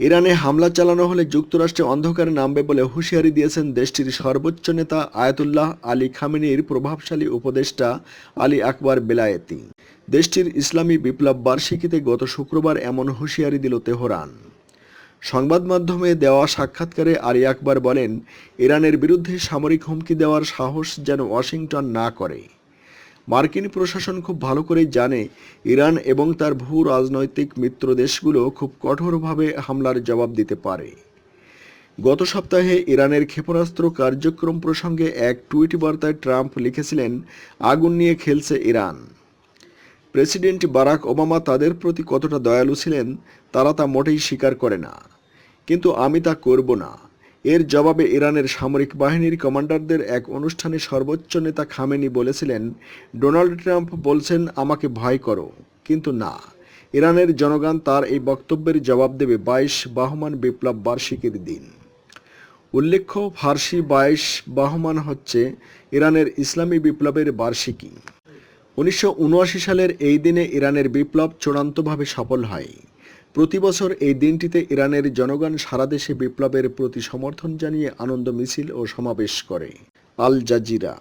ইরানে হামলা চালানো হলে যুক্তরাষ্ট্রে অন্ধকারে নামবে বলে হুঁশিয়ারি দিয়েছেন দেশটির সর্বোচ্চ নেতা আয়াতুল্লাহ আলী খামেনির প্রভাবশালী উপদেষ্টা আলী আকবর বেলায়েতি। দেশটির ইসলামী বিপ্লব বার্ষিকীতে গত শুক্রবার এমন হুঁশিয়ারি দিল তেহরান। সংবাদ মাধ্যমে দেওয়া সাক্ষাৎকারে আলী আকবর বলেন, ইরানের বিরুদ্ধে সামরিক হুমকি দেওয়ার সাহস যেন ওয়াশিংটন না করে। মার্কিন প্রশাসন খুব ভালো করেই জানে ইরান এবং তার ভূ রাজনৈতিক মিত্র দেশগুলো খুব কঠোরভাবে হামলার জবাব দিতে পারে। গত সপ্তাহে ইরানের ক্ষেপণাস্ত্র কার্যক্রম প্রসঙ্গে এক টুইট বার্তায় ট্রাম্প লিখেছিলেন, আগুন নিয়ে খেলছে ইরান। প্রেসিডেন্ট বারাক ওবামা তাদের প্রতি কতটা দয়ালু ছিলেন, তারা তা মোটেই স্বীকার করে না। কিন্তু আমি তা করব না। এর জবাবে ইরানের সামরিক বাহিনীর কমান্ডারদের এক অনুষ্ঠানে সর্বোচ্চ নেতা খামেনি বলেছিলেন, ডোনাল্ড ট্রাম্প বলছেন, আমাকে ভয় করো। কিন্তু না, ইরানের জনগণ তার এই বক্তব্যের জবাব দেবে বাইশ বাহমান বিপ্লব বার্ষিকীর দিন। উল্লেখ্য, ফার্সি বাইশ বাহমান হচ্ছে ইরানের ইসলামী বিপ্লবের বার্ষিকী। উনিশশো উনআশি সালের এই দিনে ইরানের বিপ্লব চূড়ান্তভাবে সফল হয়। প্রতি বছর এই দিনটিতে ইরানের জনগণ সারা দেশে বিপ্লবের প্রতি সমর্থন জানিয়ে আনন্দ মিছিল ও সমাবেশ করে। Al Jazeera